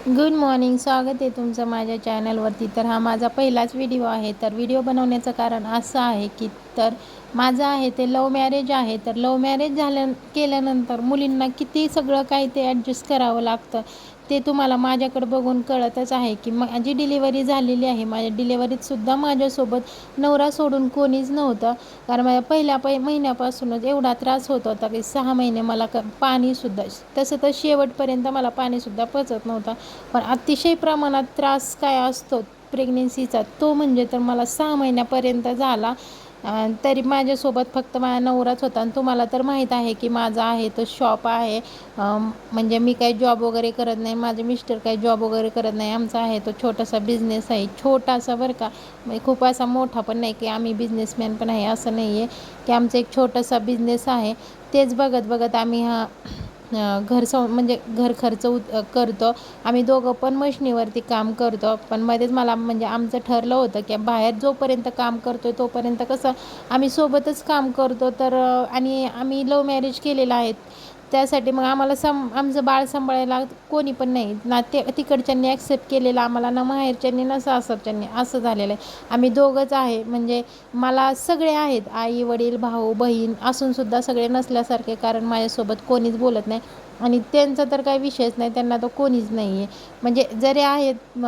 Good morning स्वागत आहे तुमचं माझ्या चॅनलवरती तर हा माझा पहिलाच व्हिडिओ आहे. तर व्हिडिओ बनवण्याचं कारण असं आहे की तर माझं आहे ते लव मॅरेज आहे. तर लव मॅरेज झाल्या केल्यानंतर मुलींना किती सगळं काही ते ॲडजस्ट करावं लागतं ते तुम्हाला माझ्याकडं बघून कळतच आहे की माझी डिलिव्हरी झालेली आहे. माझ्या डिलेवरीतसुद्धा माझ्यासोबत नवरा सोडून कोणीच नव्हतं. कारण माझ्या पहिल्या पै महिन्यापासूनच एवढा त्रास होत होता की सहा महिने मला क पाणीसुद्धा तसं तर शेवटपर्यंत मला पाणीसुद्धा पचत नव्हतं. पण अतिशय प्रमाणात त्रास काय असतो प्रेग्नेन्सीचा तो म्हणजे तर मला सहा महिन्यापर्यंत झाला. तरी माझ्यासोबत फक्त माझा नवराच होता आणि तुम्हाला तर माहीत आहे की माझा आहे तो शॉप आहे. म्हणजे मी काही जॉब वगैरे करत नाही माझे मिस्टर काही जॉब वगैरे करत नाही. आमचा आहे तो छोटासा बिझनेस आहे. छोटासा बरं का म्हणजे खूप असा मोठा पण नाही की आम्ही बिझनेसमॅन पण आहे असं नाही आहे की आमचा एक छोटासा बिझनेस आहे. तेच बघत बघत आम्ही हा घर सं म्हणजे घर खर्च उत करतो. आम्ही दोघं पण मशनीवरती काम करतो. पण मध्येच मला म्हणजे आमचं ठरलं होतं की बाहेर जोपर्यंत काम करतो आहे तोपर्यंत कसं आम्ही सोबतच काम करतो. तर आणि आम्ही लव मॅरेज केलेलं आहे. त्यासाठी मग आम्हाला सम आमचं बाळ सांभाळायला कोणी पण नाही. ना ते तिकडच्यांनी ॲक्सेप्ट केलेलं आम्हाला ना माहेरच्यांनी ना सासरच्यांनी असं झालेलं आहे. आम्ही दोघंच आहे. म्हणजे मला सगळे आहेत. आई वडील भाऊ बहीण असूनसुद्धा सगळे नसल्यासारखे कारण माझ्यासोबत कोणीच बोलत नाही. आणि त्यांचा तर काही विषयच नाही त्यांना तर कोणीच नाही आहे म्हणजे जरी आहेत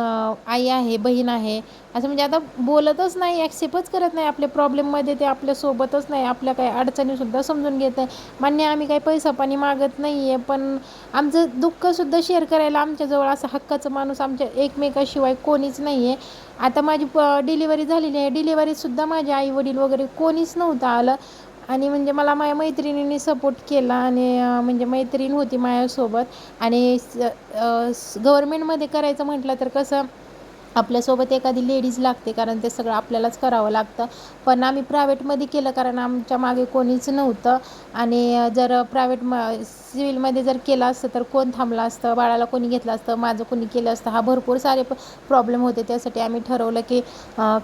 आई आहे बहीण आहे असं म्हणजे आता बोलतच नाही ॲक्सेप्टच करत नाही आपल्या प्रॉब्लेममध्ये ते आपल्यासोबतच नाही आपल्या काही अडचणीसुद्धा समजून घेत आहे मान्य आम्ही काही पैसा पाणी मागत नाही आहे पण आमचं दुःखसुद्धा शेअर करायला आमच्याजवळ असं हक्काचं माणूस आमच्या एकमेकाशिवाय कोणीच नाही आहे आता माझी प डिलिव्हरी झालेली आहे. डिलिव्हरीसुद्धा माझे आई वडील वगैरे कोणीच नव्हतं आलं. आणि म्हणजे मला माझ्या मैत्रिणींनी सपोर्ट केला आणि म्हणजे मैत्रीण होती माझ्यासोबत. आणि गव्हर्मेंटमध्ये करायचं म्हटलं तर कसं आपल्यासोबत एखादी लेडीज लागते कारण ते सगळं आपल्यालाच करावं लागतं. पण आम्ही प्रायव्हेटमध्ये केलं कारण आमच्या मागे कोणीच नव्हतं. आणि जर प्रायव्हेट म सिव्हिलमध्ये जर केलं असतं तर कोण थांबलं असतं? बाळाला कोणी घेतलं असतं? माझं कोणी केलं असतं? हा भरपूर सारे प्रॉब्लेम होते. त्यासाठी आम्ही ठरवलं की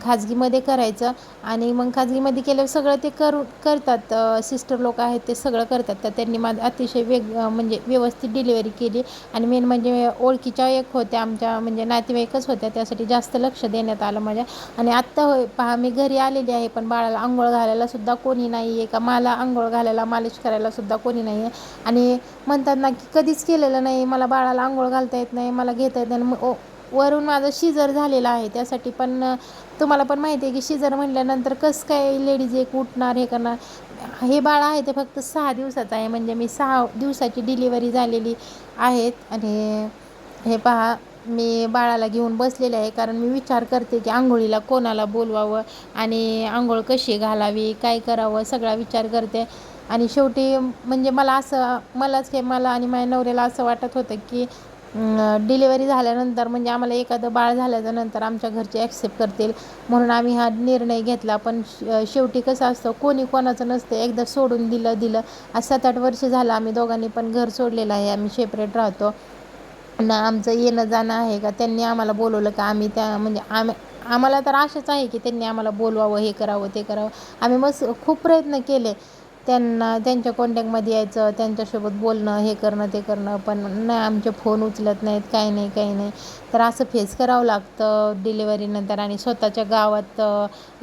खाजगीमध्ये करायचं. आणि मग खाजगीमध्ये केल्यावर सगळं ते करू करतात. सिस्टर लोक आहेत ते सगळं करतात. तर त्यांनी माझं अतिशय वेग म्हणजे व्यवस्थित डिलिव्हरी केली. आणि मेन म्हणजे ओळखीच्या एक होत्या. आमच्या म्हणजे नातेवाईकच होत्या. त्यासाठी जास्त लक्ष देण्यात आलं माझ्या. आणि आत्ता होय पहा मी घरी आलेली आहे पण बाळाला आंघोळ घालायलासुद्धा कोणी नाही आहे का? मला आंघोळ घालायला मालिश करायलासुद्धा कोणी नाही आहे. आणि म्हणतात ना की कधीच केलेलं नाही मला बाळाला आंघोळ घालता येत नाही मला घेता येत नाही. वरून माझं शिजर झालेलं आहे त्यासाठी पण तुम्हाला पण माहिती आहे की शिजर म्हटल्यानंतर कसं काय लेडीज एक उठणार हे करणार? हे बाळ आहे ते फक्त सहा दिवसाचं आहे म्हणजे मी सहा दिवसाची डिलिव्हरी झालेली आहेत. आणि हे पहा मी बाळाला घेऊन बसलेले आहे कारण मी विचार करते की आंघोळीला कोणाला बोलवावं आणि आंघोळ कशी घालावी काय करावं सगळा विचार करते. आणि शेवटी म्हणजे मला असं मलाच हे मला आणि माझ्या नवऱ्याला असं वाटत होतं की डिलेवरी झाल्यानंतर म्हणजे आम्हाला एखादं बाळ झाल्याच्यानंतर आमच्या घरचे ॲक्सेप्ट करतील म्हणून आम्ही हा निर्णय घेतला. पण शेवटी कसं असतं कोणी कोणाचं नसतं एकदा सोडून दिलं दिलं. आज सात आठ वर्ष झालं आम्ही दोघांनी पण घर सोडलेलं आहे आम्ही सेपरेट राहतो. ना आमचं येणं जाणं आहे का? त्यांनी आम्हाला बोलवलं का? आम्ही त्या म्हणजे आम्ही आम्हाला तर आशाच आहे की त्यांनी आम्हाला बोलवावं हे करावं ते करावं. आम्ही मस्त खूप प्रयत्न केले. त्यांना त्यांच्या कॉन्टॅक्टमध्ये यायचं त्यांच्यासोबत बोलणं हे करणं ते करणं पण नाही आमचे फोन उचलत नाहीत काही नाही काही नाही. तर असं फेस करावं लागतं डिलेवरीनंतर आणि स्वतःच्या गावात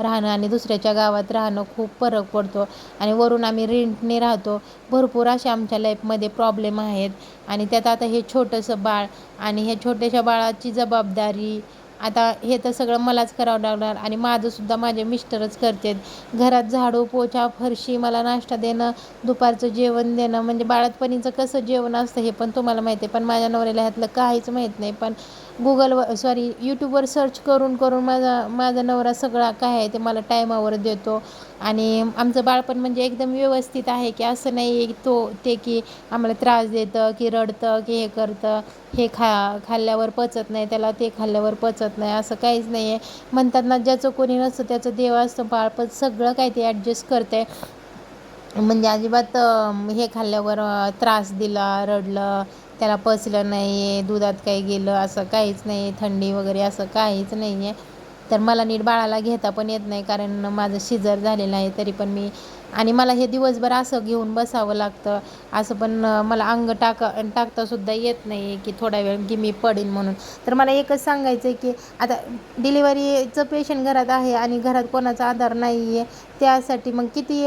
राहणं आणि दुसऱ्याच्या गावात राहणं खूप फरक पडतो. आणि वरून आम्ही रेंटने राहतो. भरपूर असे आमच्या लाईफमध्ये प्रॉब्लेम आहेत. आणि त्यात आता हे छोटंसं बाळ आणि ह्या छोट्याशा बाळाची जबाबदारी आता हे तर सगळं मलाच करावं लागणार आणि माझंसुद्धा माझे मिस्टरच करतात. घरात झाडू पोछा फरशी मला नाश्ता देणं दुपारचं जेवण देणं म्हणजे बाळातपणीचं कसं जेवण असतं हे पण तुम्हाला माहिती आहे. पण माझ्या नवऱ्याला ह्यातलं काहीच माहीत नाही. पण गुगलवर सॉरी यूट्यूबवर सर्च करून करून माझा माझा नवरा सगळा काय आहे ते मला टायमावर देतो. आणि आमचं बाळपण म्हणजे एकदम व्यवस्थित आहे की असं नाही आहे तो ते की आम्हाला त्रास देतं की रडतं की हे करतं. हे खा खाल्ल्यावर पचत नाही त्याला ते खाल्ल्यावर पचत नाही असं काहीच नाही आहे. म्हणतात ना ज्याचं कोणी नसतं त्याचं देव असतं. बाळपण सगळं काही ते ॲडजस्ट करते म्हणजे अजिबात हे खाल्ल्यावर त्रास दिला रडलं त्याला पचलं नाही आहे दुधात काही गेलं असं काहीच नाही आहे थंडी वगैरे असं काहीच नाही आहे तर मला नीट बाळाला घेता पण येत नाही कारण माझं शिजर झालेलं आहे तरी पण मी आणि मला हे दिवसभर असं घेऊन बसावं लागतं. असं पण मला अंग टाका टाकतासुद्धा येत नाही की थोडा वेळ की मी पडेन म्हणून. तर मला एकच सांगायचं आहे की आता डिलिव्हरीचं पेशंट घरात आहे आणि घरात कोणाचा आधार नाही आहे त्यासाठी मग किती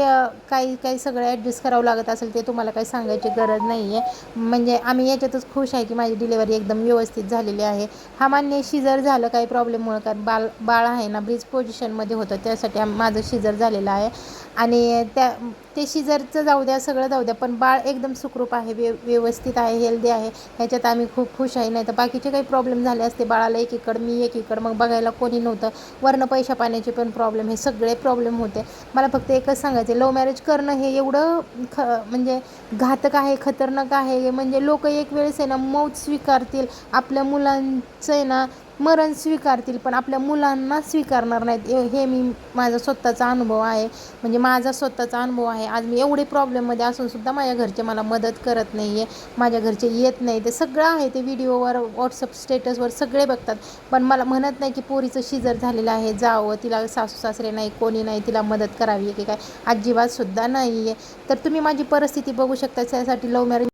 काही काही सगळं ॲडजस्ट करावं लागत असेल ते तुम्हाला काही सांगायची गरज नाही आहे म्हणजे आम्ही याच्यातच खुश आहे की माझी डिलिव्हरी एकदम व्यवस्थित झालेली आहे. हा मान्य शिजर झालं काही प्रॉब्लेममुळं कारण बाल बाळ आहे ना ब्रिज पोझिशनमध्ये होतं. त्यासाठी माझं शिजर झालेलं आहे. आणि त्या ते शिजरचं जाऊ द्या सगळं जाऊ द्या पण बाळ एकदम सुखरूप आहे व्य व्यवस्थित आहे हेल्दी आहे. ह्याच्यात आम्ही खूप खुश आहे. नाही तर बाकीचे काही प्रॉब्लेम झाले असते बाळाला एकीकडं मी एकीकडं मग बघायला कोणी नव्हतं. वरनं पैशा पाण्याचे पण प्रॉब्लेम हे सगळे प्रॉब्लेम होते. मला फक्त एकच सांगायचं लव्ह मॅरेज करणं हे एवढं ख म्हणजे घातक आहे खतरनाक आहे. म्हणजे लोक एक वेळेस आहे ना मौत स्वीकारतील. आपल्या मुलांचं आहे ना मरण स्वीकारतील पण आपल्या मुलांना स्वीकारणार नाहीत. हे मी माझा स्वतःचा अनुभव आहे. म्हणजे माझा स्वतःचा अनुभव आहे. आज मी एवढे प्रॉब्लेममध्ये असूनसुद्धा माझ्या घरचे मला मदत करत नाही आहे माझ्या घरचे येत नाही ते सगळं आहे. ते व्हिडिओवर व्हॉट्सअप स्टेटसवर सगळे बघतात. पण मला म्हणत नाही की पोरीचं शिजर झालेलं आहे. जावं. तिला सासू सासरे नाही कोणी नाही. तिला मदत करावी आहे की काय अजिबातसुद्धा नाही आहे तर तुम्ही माझी परिस्थिती बघू शकता. त्यासाठी लव्ह मॅरेज